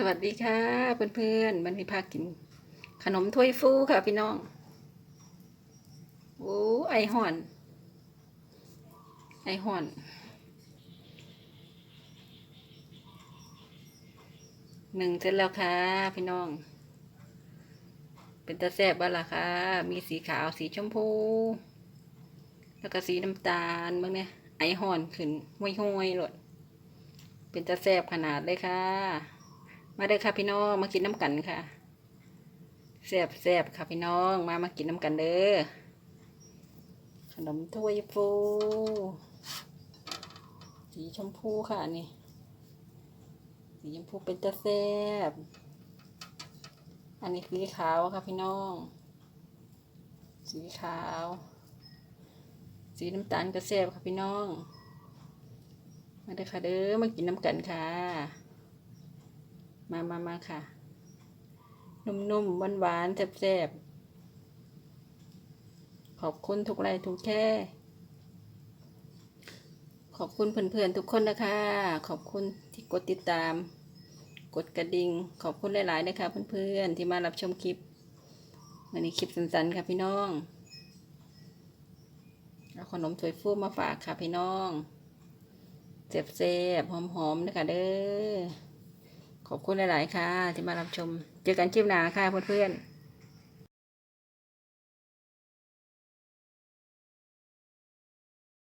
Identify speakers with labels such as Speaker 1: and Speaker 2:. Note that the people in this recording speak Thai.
Speaker 1: สวัสดีค่ะ เพื่อนๆวันนี้พากิน ขนมถ้วยฟูค่ะพี่น้อง โอ้ไอห่อน ไอห่อน หนึ่งเสร็จแล้วค่ะ พี่น้อง เป็นตะแซบบ้าล่ะค่ะ มีสีขาวสีชมพู แล้วก็สีน้ำตาลบ้างเนี่ยไอห่อนขึ้นห้วยห้วยๆหลดเป็นตะแซบขนาดเลยค่ะ มาเด้อค่ะพี่น้องมากินน้ำกันค่ะแซ่บแซ่บค่ะพี่น้องมามากินน้ำกันเด้อขนมถ้วยฟูสีชมพูค่ะนี่สีชมพูเป็นตะแซ่บอันนี้สีขาวค่ะพี่น้อง สีขาว สีน้ำตาลก็แซบค่ะพี่น้อง มาเด้อค่ะเด้อมากินน้ำกันค่ะ มามามาค่ะ นุ่มๆหวานๆแซ่บๆ ขอบคุณทุกไลค์ทุกแช่ขอบคุณเพื่อนๆทุกคนนะคะ ขอบคุณที่กดติดตาม กดกระดิ่ง ขอบคุณหลายๆนะคะเพื่อนๆที่มารับชมคลิปวันนี้คลิปสั้นๆค่ะพี่น้องเอาขนมถวยฟูมาฝากค่ะพี่น้องเจ็บๆหอมๆนะคะเด้อ ขอบคุณหลาย ๆ ค่ะ ที่มารับชม เจอกันคลิปหน้าค่ะเพื่อน ๆ